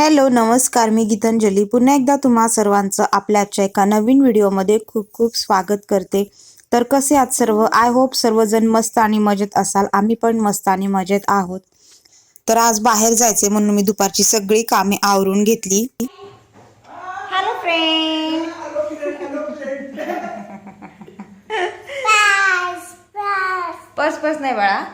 Hello नमस्कार मी गीतांजली. पुन्हा एकदा तुम्हा सर्वांचं आपल्या आजच्या एका नवीन व्हिडिओमध्ये खूप खूप स्वागत करते. तर कसे आहात सर्व? आय होप सर्वजण मस्त आणि मजेत असाल. आम्ही पण मस्त आणि मजेत आहोत. तर आज बाहेर जायचे म्हणून मी दुपारची सगळी कामे आवरून घेतली. हॅलो फ्रेंड पस पस नाही बाळा.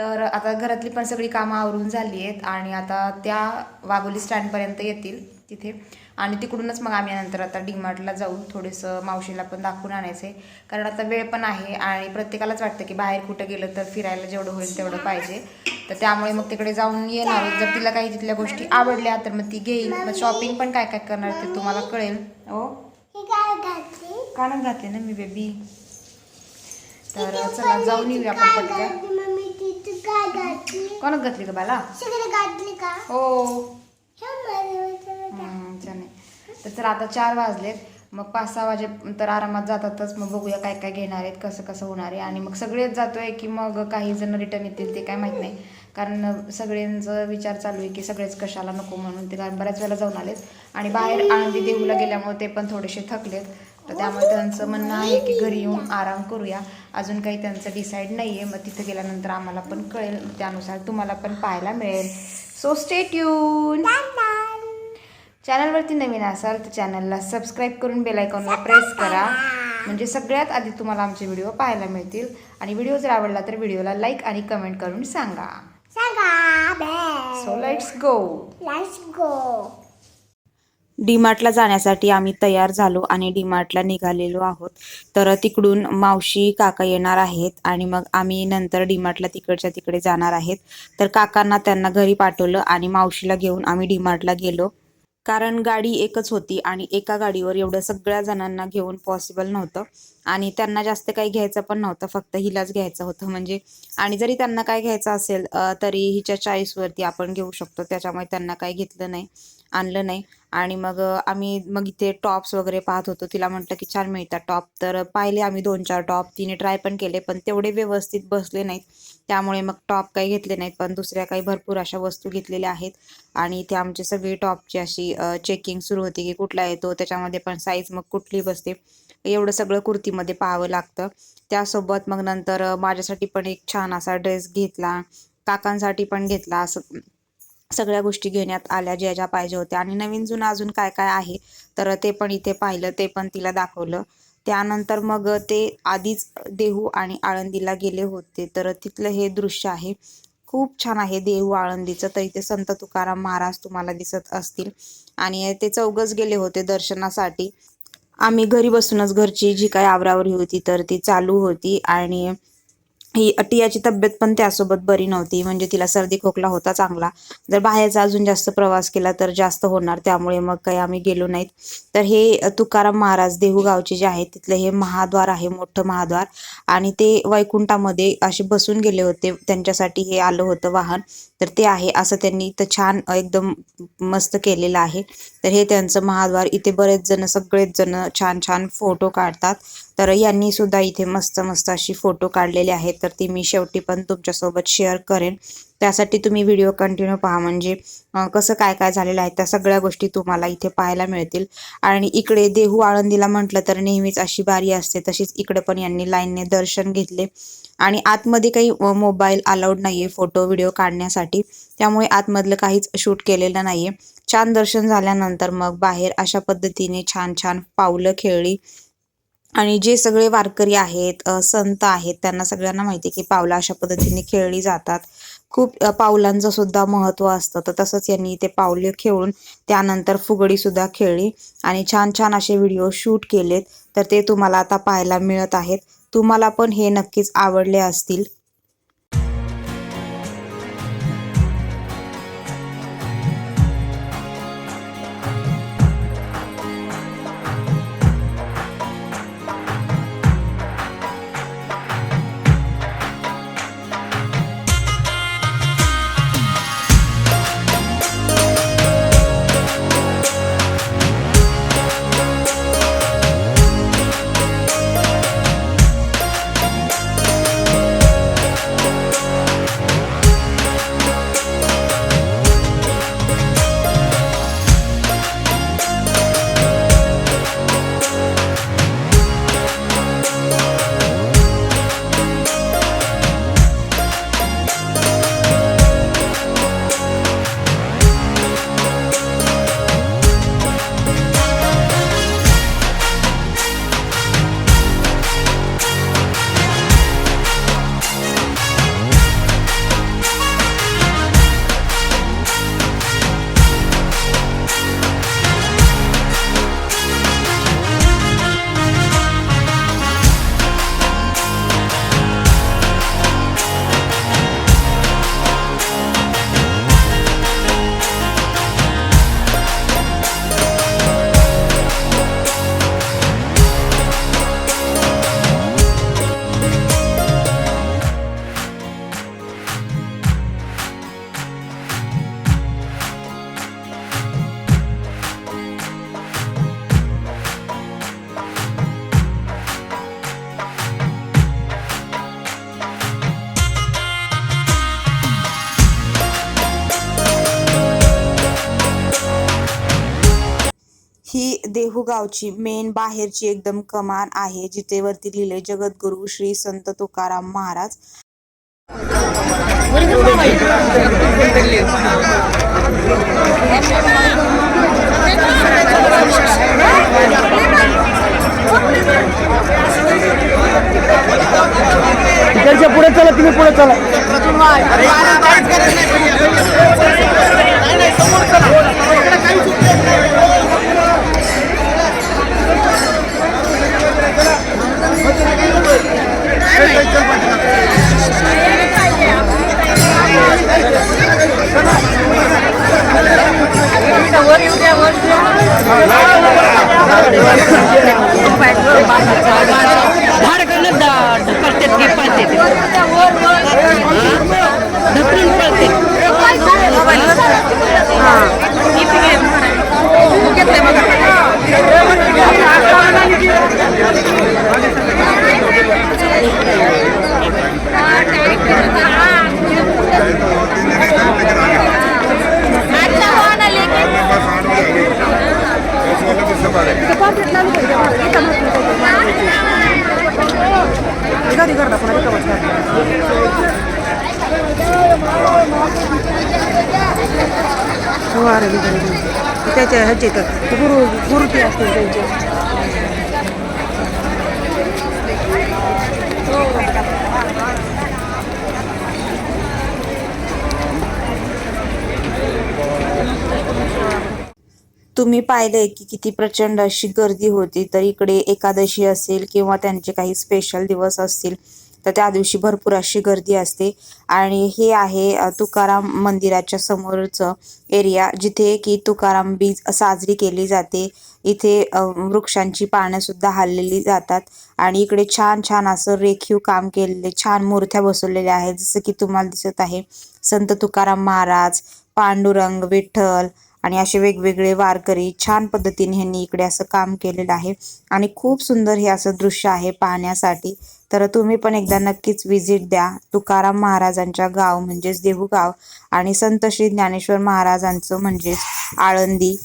तर आता घरातली पण सगळी कामं आवरून झाली आहेत आणि आता त्या वाघोली स्टँडपर्यंत येतील तिथे. आणि तिकडूनच मग आम्ही नंतर आता डीमार्टला जाऊ थोडंसं मावशीला पण दाखवून आणायचं. आहे कारण आता वेळ पण आहे आणि प्रत्येकालाच वाटतं की बाहेर कुठं गेलं तर फिरायला जेवढं होईल तेवढं पाहिजे. तर त्यामुळे मग तिकडे जाऊन येणार. जर तिला काही तिथल्या गोष्टी आवडल्या तर मग ती घेईल. मग शॉपिंग पण काय काय करणार ते तुम्हाला कळेल. हो? ही कानात घातले ना मी बेबी तर चला जाऊन येऊया आपण पटकन घातली मम्मी तिथे काय कोणात घातली का बाला? घातली का? हो. छान आहे. तर चला आता चार वाजलेत. मग पाच सहा वाजे तर आरामात जातातच. मग बघूया काय काय घेणार आहेत कसं कसं होणार आहे. आणि मग सगळेच जातोय की मग काही जण रिटर्न येतील ते काय माहीत नाही. कारण सगळ्यांचं विचार चालू आहे की सगळेच कशाला नको म्हणून. ते कारण बऱ्याच वेळेला जाऊन आलेत. आणि बाहेर आनंदी देऊला गेल्यामुळे ते पण थोडेसे थकलेत. तर त्यामुळे त्यांचं म्हणणं आहे की घरी येऊन आराम करूया. अजून काही त्यांचं डिसाईड नाही आहे मग तिथं गेल्यानंतर आम्हाला पण कळेल. त्यानुसार तुम्हाला पण पाहायला मिळेल. सो स्टे ट्यून चॅनलवरती नवीन असाल तर चॅनलला सबस्क्राईब करून बेल आयकॉनला प्रेस करा. म्हणजे सगळ्यात आधी तुम्हाला आमचे व्हिडिओ पाहायला मिळतील. आणि व्हिडिओ जर आवडला तर व्हिडिओला लाईक आणि कमेंट करून सांगा. सांगा. बे so let's go let's go डीमार्टला जाण्यासाठी आम्ही तयार झालो आणि डीमार्टला निघालेलो आहोत. तर तिकडून मावशी काका येणार आहेत आणि मग आम्ही नंतर डीमार्टला तिकडच्या तिकडे जाणार आहेत. तर काकांना त्यांना घरी पाठवलं आणि मावशीला घेऊन आम्ही डीमार्टला गेलो. कारण गाडी एकच होती आणि एका गाडीवर एवढं सगळ्या जणांना घेऊन पॉसिबल नव्हतं. आणि त्यांना जास्त काही घ्यायचं पण नव्हतं फक्त हिलाच घ्यायचं होतं. म्हणजे आणि जरी त्यांना काय घ्यायचं असेल तरी हिच्या चॉईसवरती आपण घेऊ शकतो. त्याच्यामुळे त्यांना काही घेतलं नाही आणलं नाही. आणि मग आम्ही मग इथे टॉप्स वगैरे पाहत होतो. तिला म्हटलं की छान मिळतात टॉप तर पाहिले आम्ही दोन चार टॉप तिने ट्राय पण केले पण तेवढे व्यवस्थित बसले नाहीत. त्यामुळे मग टॉप काही घेतले नाहीत पण दुसऱ्या काही भरपूर अशा वस्तू घेतलेल्या आहेत. आणि इथे आमची सगळी टॉपची अशी चेकिंग सुरू होती की कुठला येतो त्याच्यामध्ये पण साईज मग कुठली बसते. एवढं सगळं कुर्तीमध्ये पाहावं लागतं. त्यासोबत मग नंतर माझ्यासाठी पण एक छान असा ड्रेस घेतला. काकांसाठी पण घेतला असं. सगळ्या गोष्टी घेण्यात आल्या ज्या ज्या पाहिजे होत्या. आणि नवीन जुनं अजून काय काय आहे तर ते पण इथे पाहिलं ते पण तिला दाखवलं. त्यानंतर मग ते आधीच देहू आणि आळंदीला गेले होते तर तिथलं हे दृश्य आहे. खूप छान आहे देहू आळंदीचं. तर इथे संत तुकाराम महाराज तुम्हाला दिसत असतील. आणि ते चौघच गेले होते दर्शनासाठी. आम्ही घरी बसूनच घरची जी काही आवरावरी होती तर ती चालू होती. आणि ही टियाची तब्येत पण त्यासोबत बरी नव्हती. म्हणजे तिला सर्दी खोकला होता चांगला. जर बाहेरचा अजून जास्त प्रवास केला तर जास्त होणार. त्यामुळे मग काही आम्ही गेलो नाहीत. तर हे तुकाराम महाराज देहू गावचे जे आहेत तिथलं हे महाद्वार आहे मोठं महाद्वार. आणि ते वैकुंठामध्ये असे बसून गेले होते. त्यांच्यासाठी हे आलं होतं वाहन. तर ते आहे असं त्यांनी इथं छान एकदम मस्त केलेलं आहे. तर हे त्यांचं महाद्वार. इथे बरेच जण सगळेच जण छान छान फोटो काढतात. तर यांनी सुद्धा इथे मस्त मस्त अशी फोटो काढलेले आहेत. तर ती मी शेवटी पण तुमच्यासोबत शेअर करेन. त्यासाठी तुम्ही व्हिडिओ कंटिन्यू पहा. म्हणजे कसं काय काय झालेलं आहे त्या सगळ्या गोष्टी तुम्हाला इथे पाहायला मिळतील. आणि इकडे देहू आळंदीला म्हटलं तर नेहमीच अशी बारी असते. तशीच इकडे पण यांनी लाईनने दर्शन घेतले. आणि आतमध्ये काही मोबाईल अलाउड नाहीये फोटो व्हिडिओ काढण्यासाठी. त्यामुळे आतमधलं काहीच शूट केलेलं नाहीये. छान दर्शन झाल्यानंतर मग बाहेर अशा पद्धतीने छान छान पावलं खेळली आणि जे सगळे वारकरी आहेत संत आहेत त्यांना सगळ्यांना माहिती आहे की पावलं अशा पद्धतीने खेळली जातात. खूप पावलांचं सुद्धा महत्त्व असतं. तर तसंच यांनी ते पावले खेळून त्यानंतर फुगडी सुद्धा खेळली आणि छान छान असे व्हिडिओ शूट केलेत. तर ते तुम्हाला आता पाहायला मिळत आहेत. तुम्हाला पण हे नक्कीच आवडले असतील. ही देहू गावची मेन बाहेरची एकदम कमान आहे जिथे वरती लिहिले जगद्गुरु श्री संत तुकाराम महाराज. पुढे चला तुम्ही पुढे चला. Gracias. त्याच्या ह्याचे तर गुरु गुरु ते असतील त्यांचे. तुम्ही पाहिलंय की किती प्रचंड अशी गर्दी होती तर इकडे एकादशी असेल किंवा त्यांचे काही स्पेशल दिवस असतील तर त्या दिवशी भरपूर अशी गर्दी असते. आणि हे आहे तुकाराम मंदिराच्या समोरचं एरिया जिथे की तुकाराम बीज साजरी केली जाते. इथे वृक्षांची पानं सुद्धा हललेली जातात. आणि इकडे छान छान असं रेखीव काम केलेले छान मूर्त्या बसवलेल्या आहेत. जसं की तुम्हाला दिसत आहे संत तुकाराम महाराज पांडुरंग विठ्ठल आणि असे वेगवेगळे वारकरी छान पद्धतीने ह्यांनी इकडे असं काम केलेलं आहे. आणि खूप सुंदर हे असं दृश्य आहे पाहण्यासाठी. तर तुम्ही पण एकदा नक्कीच विजिट द्या. तुकाराम महाराजांच्या गाव म्हणजेच देहू गाव आणि संत श्री ज्ञानेश्वर महाराजांचं म्हणजेच आळंदी.